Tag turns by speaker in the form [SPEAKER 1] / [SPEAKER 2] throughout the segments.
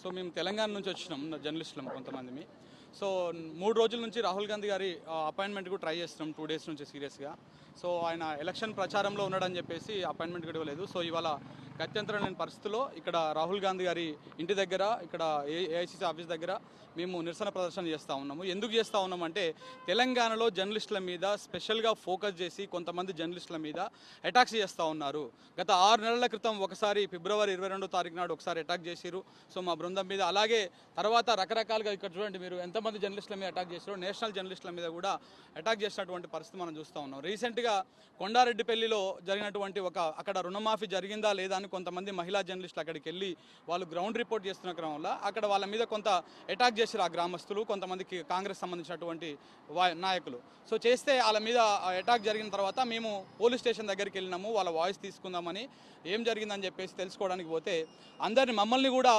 [SPEAKER 1] So మేము తెలంగాణ నుంచి వచ్చినాం జర్నలిస్టులం కొంతమంది సో మూడు రోజుల నుంచి రాహుల్ గాంధీ గారి అపాయింట్మెంట్కు ట్రై చేస్తున్నాం టూ డేస్ నుంచి సీరియస్గా. సో ఆయన ఎలక్షన్ ప్రచారంలో ఉన్నాడని చెప్పేసి అపాయింట్మెంట్ కూడా ఇవ్వలేదు. సో ఇవాళ గత్యంతరం లేని పరిస్థితుల్లో ఇక్కడ రాహుల్ గాంధీ గారి ఇంటి దగ్గర ఇక్కడ ఏఐసిసి ఆఫీస్ దగ్గర మేము నిరసన ప్రదర్శన చేస్తూ ఉన్నాము. ఎందుకు చేస్తూ ఉన్నామంటే తెలంగాణలో జర్నలిస్టుల మీద స్పెషల్గా ఫోకస్ చేసి కొంతమంది జర్నలిస్టుల మీద అటాక్స్ చేస్తూ ఉన్నారు. గత ఆరు నెలల క్రితం ఒకసారి ఫిబ్రవరి ఇరవై రెండో తారీఖు నాడు ఒకసారి అటాక్ చేసిరు సో మా బృందం మీద అలాగే తర్వాత రకరకాలుగా ఇక్కడ చూడండి మీరు ఎంతమంది జర్నలిస్టుల మీద అటాక్ చేశారు నేషనల్ జర్నలిస్టుల మీద కూడా అటాక్ చేసినటువంటి పరిస్థితి మనం చూస్తూ ఉన్నాం. రీసెంట్గా కొండారెడ్డిపల్లిలో జరిగినటువంటి ఒక అక్కడ రుణమాఫీ జరిగిందా లేదా అని కొంతమంది మహిళా జర్నలిస్టులు అక్కడికి వెళ్ళి వాళ్ళు గ్రౌండ్ రిపోర్ట్ చేస్తున్న క్రమంలో అక్కడ వాళ్ళ మీద కొంత అటాక్ చేశారు ఆ గ్రామస్తులు కొంతమందికి కాంగ్రెస్ సంబంధించినటువంటి నాయకులు. సో చేస్తే వాళ్ళ మీద అటాక్ జరిగిన తర్వాత మేము పోలీస్ స్టేషన్ దగ్గరికి వెళ్ళినాము వాళ్ళ వాయిస్ తీసుకుందామని ఏం జరిగిందని చెప్పేసి తెలుసుకోవడానికి పోతే అందరిని మమ్మల్ని కూడా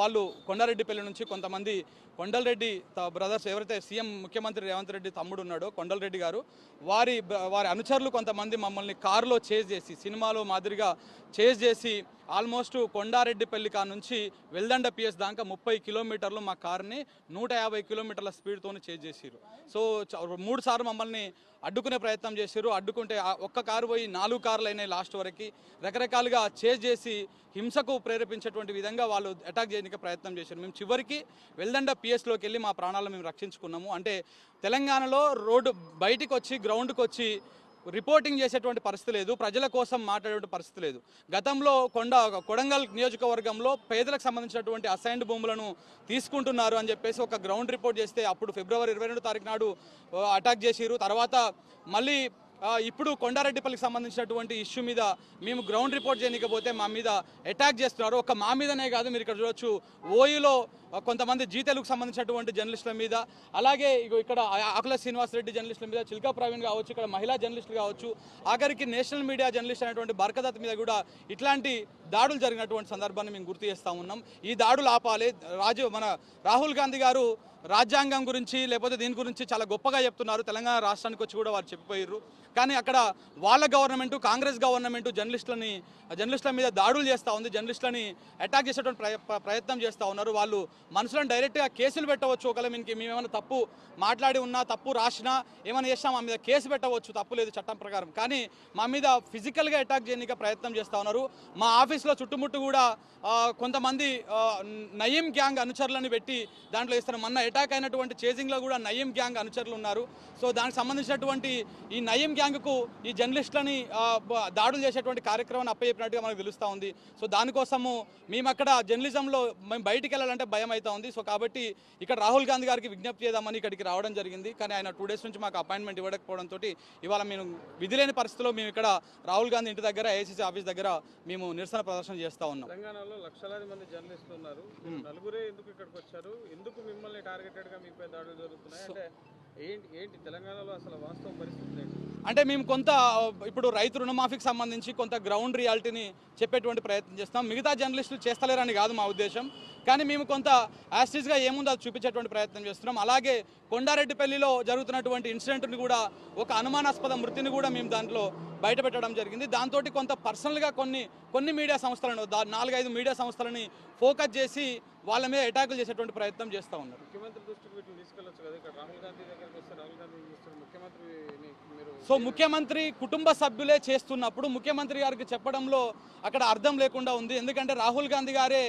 [SPEAKER 1] వాళ్ళు కొండారెడ్డిపల్లి నుంచి కొంతమంది కొండలరెడ్డి బ్రదర్స్ ఎవరైతే సీఎం ముఖ్యమంత్రి రేవంత్ రెడ్డి తమ్ముడు ఉన్నాడో కొండలరెడ్డి గారు వారి వారి అనుచరులు కొంతమంది మమ్మల్ని కారులో చేజ్ చేసి సినిమాలో మాదిరిగా చేజ్ చేసి ఆల్మోస్ట్ కొండారెడ్డిపల్లి కా నుంచి వెల్దండ పిఎస్ దాకా ముప్పై కిలోమీటర్లు మా కార్ని నూట యాభై కిలోమీటర్ల స్పీడ్తో చేజ్ చేసిరు సో మూడు సార్లు మమ్మల్ని అడ్డుకునే ప్రయత్నం చేశారు అడ్డుకుంటే ఒక్క కారు పోయి నాలుగు కార్లు అయినాయి లాస్ట్ వరకు. రకరకాలుగా చేజ్ చేసి హింసకు ప్రేరేపించేటువంటి విధంగా వాళ్ళు అటాక్ చేయడానికి ప్రయత్నం చేశారు మేము చివరికి వెల్దండ పిఎస్లోకి వెళ్ళి మా ప్రాణాలను మేము రక్షించుకున్నాము. అంటే తెలంగాణలో రోడ్డు బయటికి వచ్చి గ్రౌండ్కి వచ్చి రిపోర్టింగ్ చేసేటువంటి పరిస్థితి లేదు ప్రజల కోసం మాట్లాడేటువంటి పరిస్థితి లేదు. గతంలో కొండ కొడంగల్ నియోజకవర్గంలో పేదలకు సంబంధించినటువంటి అసైన్డ్ భూములను తీసుకుంటున్నారు అని చెప్పేసి ఒక గ్రౌండ్ రిపోర్ట్ చేస్తే అప్పుడు ఫిబ్రవరి ఇరవై రెండు తారీఖు నాడు అటాక్ చేసిరు తర్వాత మళ్ళీ ఇప్పుడు కొండారెడ్డిపల్లికి సంబంధించినటువంటి ఇష్యూ మీద మేము గ్రౌండ్ రిపోర్ట్ చేయకపోతే మా మీద అటాక్ చేస్తున్నారు. ఒక మా మీదనే కాదు మీరు ఇక్కడ చూడొచ్చు ఓయూలో కొంతమంది జీతలకు సంబంధించినటువంటి జర్నలిస్టుల మీద అలాగే ఇగో ఇక్కడ ఆకుల శ్రీనివాసరెడ్డి జర్నలిస్టుల మీద చిల్కా ప్రవీణ్ కావచ్చు ఇక్కడ మహిళా జర్నలిస్టులు కావచ్చు ఆఖరికి నేషనల్ మీడియా జర్నలిస్ట్ అయినటువంటి బర్కదత్ మీద కూడా ఇట్లాంటి దాడులు జరిగినటువంటి సందర్భాన్ని మేము గుర్తు చేస్తూ ఉన్నాం. ఈ దాడులు ఆపాలి. రాజు మన రాహుల్ గాంధీ గారు రాజ్యాంగం గురించి లేకపోతే దీని గురించి చాలా గొప్పగా చెప్తున్నారు. తెలంగాణ రాష్ట్రానికి వచ్చి కూడా వారు చెప్పిపోయారు కానీ అక్కడ వాళ్ళ గవర్నమెంట్ కాంగ్రెస్ గవర్నమెంట్ జర్నలిస్టులని జర్నలిస్టుల మీద దాడులు చేస్తూ ఉంది. జర్నలిస్టులని అటాక్ చేసేటువంటి ప్రయత్నం చేస్తూ ఉన్నారు. వాళ్ళు మనుషులను డైరెక్ట్గా కేసులు పెట్టవచ్చు. ఒకవేళ మీకు మేమేమైనా తప్పు మాట్లాడి ఉన్నా తప్పు రాసినా ఏమైనా చేసినా మా మీద కేసు పెట్టవచ్చు. తప్పు లేదు చట్టం ప్రకారం. కానీ మా మీద ఫిజికల్గా అటాక్ చేయడానికి ప్రయత్నం చేస్తూ ఉన్నారు. మా ఆఫీస్ పోలీసుల చుట్టుముట్టు కూడా కొంతమంది నయీం గ్యాంగ్ అనుచరులను పెట్టి దాంట్లో ఇస్తారు మొన్న అటాక్ అయినటువంటి చేజింగ్లో కూడా నయీం గ్యాంగ్ అనుచరులు ఉన్నారు. సో దానికి సంబంధించినటువంటి ఈ నయీం గ్యాంగ్కు ఈ జర్నలిస్టులని దాడులు చేసేటువంటి కార్యక్రమాన్ని అప్పచెప్పినట్టుగా మనకు తెలుస్తూ ఉంది. సో దానికోసము మేము అక్కడ జర్నలిజంలో మేము బయటికి వెళ్ళాలంటే భయం అవుతా ఉంది. సో కాబట్టి ఇక్కడ రాహుల్ గాంధీ గారికి విజ్ఞప్తి చేద్దామని ఇక్కడికి రావడం జరిగింది. కానీ ఆయన టూ డేస్ నుంచి మాకు అపాయింట్మెంట్ ఇవ్వకపోవడంతో ఇవాళ మేము విధి లేని పరిస్థితిలో మేము ఇక్కడ రాహుల్ గాంధీ ఇంటి దగ్గర ఏఐసీసీ ఆఫీస్ దగ్గర మేము నిరసన ప్రదర్శన చేస్తూ ఉన్నాం.
[SPEAKER 2] తెలంగాణలో లక్షలాది మంది జర్నలిస్టులు ఉన్నారు. నలుగురే ఎందుకు ఇక్కడికి వచ్చారు? ఎందుకు మిమ్మల్ని టార్గెటెడ్గా మీపై దాడులు జరుగుతున్నాయి? అంటే ఏంటి ఏంటి తెలంగాణలో అసలు వాస్తవ పరిస్థితి
[SPEAKER 1] అంటే మేము కొంత ఇప్పుడు రైతు రుణమాఫీకి సంబంధించి కొంత గ్రౌండ్ రియాలిటీని చెప్పేటువంటి ప్రయత్నం చేస్తాం. మిగతా జర్నలిస్టులు చేస్తలేరని కాదు మా ఉద్దేశం. కానీ మేము కొంత యాస్టిస్గా ఏముందో అది చూపించేటువంటి ప్రయత్నం చేస్తున్నాం. అలాగే కొండారెడ్డిపల్లిలో జరుగుతున్నటువంటి ఇన్సిడెంట్ని కూడా ఒక అనుమానాస్పద మృతిని కూడా మేము దాంట్లో బయటపెట్టడం జరిగింది. దాంతో కొంత పర్సనల్గా కొన్ని కొన్ని మీడియా సంస్థలను దా నాలుగైదు మీడియా సంస్థలని ఫోకస్ చేసి వాళ్ళ మీద అటాకులు చేసేటువంటి ప్రయత్నం చేస్తూ ఉన్నారు. సో ముఖ్యమంత్రి కుటుంబ సభ్యులే చేస్తున్నప్పుడు ముఖ్యమంత్రి గారికి చెప్పడంలో అక్కడ అర్థం లేకుండా ఉంది. ఎందుకంటే రాహుల్ గాంధీ గారే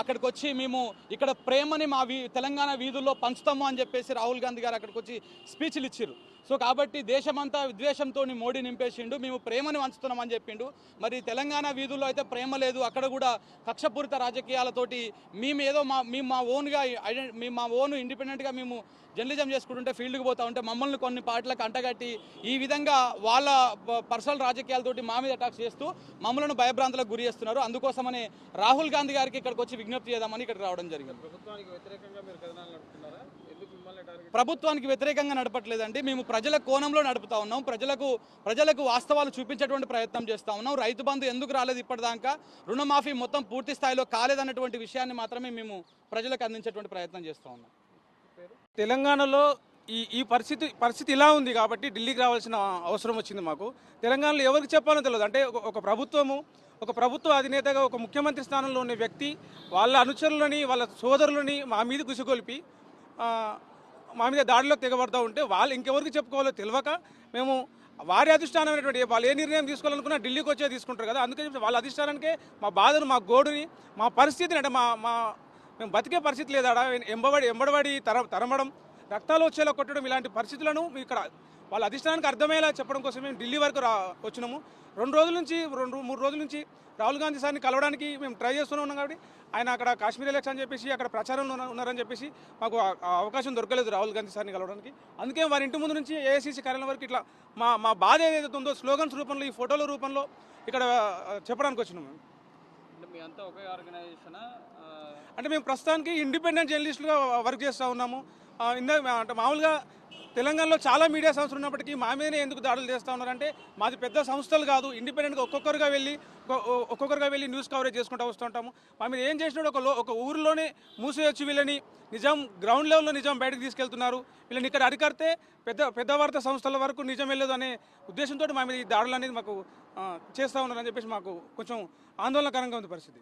[SPEAKER 1] అక్కడికి వచ్చి మేము ఇక్కడ ప్రేమని మా వీ తెలంగాణ వీధుల్లో పంచుతాము అని చెప్పేసి రాహుల్ గాంధీ గారు అక్కడికి వచ్చి స్పీచ్లు ఇచ్చారు సో కాబట్టి దేశమంతా విద్వేషంతో మోడీ నింపేసిండు మేము ప్రేమని వంచుతున్నామని చెప్పిండు. మరి తెలంగాణ వీధుల్లో అయితే ప్రేమ లేదు అక్కడ కూడా కక్షపూరిత రాజకీయాలతోటి మేము ఏదో మా మేము మా ఓన్గా మేము మా ఓన్ ఇండిపెండెంట్గా మేము జర్నలిజం చేసుకుంటుంటే ఫీల్డ్కి పోతా ఉంటే మమ్మల్ని కొన్ని పార్టీలకు అంటగట్టి ఈ విధంగా వాళ్ళ పర్సనల్ రాజకీయాలతోటి మా మీద అటాక్స్ చేస్తూ మమ్మల్ని భయభ్రాంతులకు గురి చేస్తున్నారు. అందుకోసమని రాహుల్ గాంధీ గారికి ఇక్కడికి వచ్చి విజ్ఞప్తి చేద్దామని ఇక్కడ రావడం జరిగింది.
[SPEAKER 2] ప్రభుత్వానికి వ్యతిరేకంగా మీరు కథనాలు నడుపుతున్నారా?
[SPEAKER 1] ప్రభుత్వానికి వ్యతిరేకంగా నడపట్లేదండి. మేము ప్రజల కోణంలో నడుపుతా ఉన్నాం. ప్రజలకు ప్రజలకు వాస్తవాలు చూపించేటువంటి ప్రయత్నం చేస్తా ఉన్నాం. రైతు బంధు ఎందుకు రాలేదు ఇప్పటిదాకా? రుణమాఫీ మొత్తం పూర్తి స్థాయిలో కాలేదన్నటువంటి విషయాన్ని మాత్రమే మేము ప్రజలకు అందించేటువంటి ప్రయత్నం చేస్తా ఉన్నాం.
[SPEAKER 3] తెలంగాణలో ఈ ఈ పరిస్థితి పరిస్థితి ఇలా ఉంది కాబట్టి ఢిల్లీకి రావాల్సిన అవసరం వచ్చింది మాకు. తెలంగాణలో ఎవరికి చెప్పాలో తెలియదు. అంటే ఒక- ప్రభుత్వము ఒక ప్రభుత్వ అధినేతగా ఒక ముఖ్యమంత్రి స్థానంలో ఉన్న వ్యక్తి వాళ్ళ అనుచరులని వాళ్ళ సోదరులని మా మీద గుసిగొలిపి మా మీద దాడిలో తెగబడతా ఉంటే వాళ్ళు ఇంకెవరికి చెప్పుకోవాలో తెలియక మేము వారి అధిష్టానమైనటువంటి వాళ్ళు ఏ నిర్ణయం తీసుకోవాలనుకున్నా ఢిల్లీకి వచ్చే తీసుకుంటారు కదా. అందుకని చెప్పి వాళ్ళ అధిష్టానానికే మా బాధను మా గోడుని మా పరిస్థితిని అంటే మా మా మేము బతికే పరిస్థితి లేదా ఎంబడి ఎంబడబడి తర తరమడం రక్తాలు వచ్చేలా కొట్టడం ఇలాంటి పరిస్థితులను ఇక్కడ వాళ్ళ అధిష్టానానికి అర్థమయ్యేలా చెప్పడం కోసం మేము ఢిల్లీ వరకు రా వచ్చినాము. రెండు రోజుల నుంచి రెండు మూడు రోజుల నుంచి రాహుల్ గాంధీ సార్ని కలవడానికి మేము ట్రై చేస్తూనే ఉన్నాం కాబట్టి ఆయన అక్కడ కాశ్మీర్ ఎలక్షన్ అని చెప్పేసి అక్కడ ప్రచారంలో ఉన్న- ఉన్నారని చెప్పేసి మాకు అవకాశం దొరకలేదు రాహుల్ గాంధీ సార్ని కలవడానికి. అందుకే వారి ఇంటి ముందు నుంచి ఏఐసీసీ కార్యాలయం వరకు ఇట్లా మా మా బాధ ఏదైతే ఉందో స్లోగన్స్ రూపంలో ఈ ఫోటోల రూపంలో ఇక్కడ చెప్పడానికి వచ్చినాం మేము.
[SPEAKER 2] అంటే
[SPEAKER 3] మేము ప్రస్తుతానికి ఇండిపెండెంట్ జర్నలిస్టులుగా వర్క్ చేస్తూ ఉన్నాము. ఇందా అంటే మామూలుగా తెలంగాణలో చాలా మీడియా సంస్థలు ఉన్నప్పటికీ మా మీదనే ఎందుకు దాడులు చేస్తూ ఉన్నారంటే మాది పెద్ద సంస్థలు కాదు ఇండిపెండెంట్గా ఒక్కొక్కరుగా వెళ్ళి ఒక్కొక్కరుగా వెళ్ళి న్యూస్ కవరేజ్ చేసుకుంటూ వస్తుంటాము మా మీద ఏం చేసినాడు? ఒక ఒక ఊరిలోనే మూసేయొచ్చు వీళ్ళని నిజం గ్రౌండ్ లెవెల్లో నిజం బయటకు తీసుకెళ్తున్నారు. వీళ్ళని ఇక్కడ అడికడితే పెద్ద పెద్ద వార్తా సంస్థల వరకు నిజం వెళ్ళదు అనే ఉద్దేశంతో మా మీద ఈ దాడులు అనేది మాకు చేస్తూ ఉన్నారని చెప్పేసి మాకు కొంచెం ఆందోళనకరంగా ఉంది పరిస్థితి.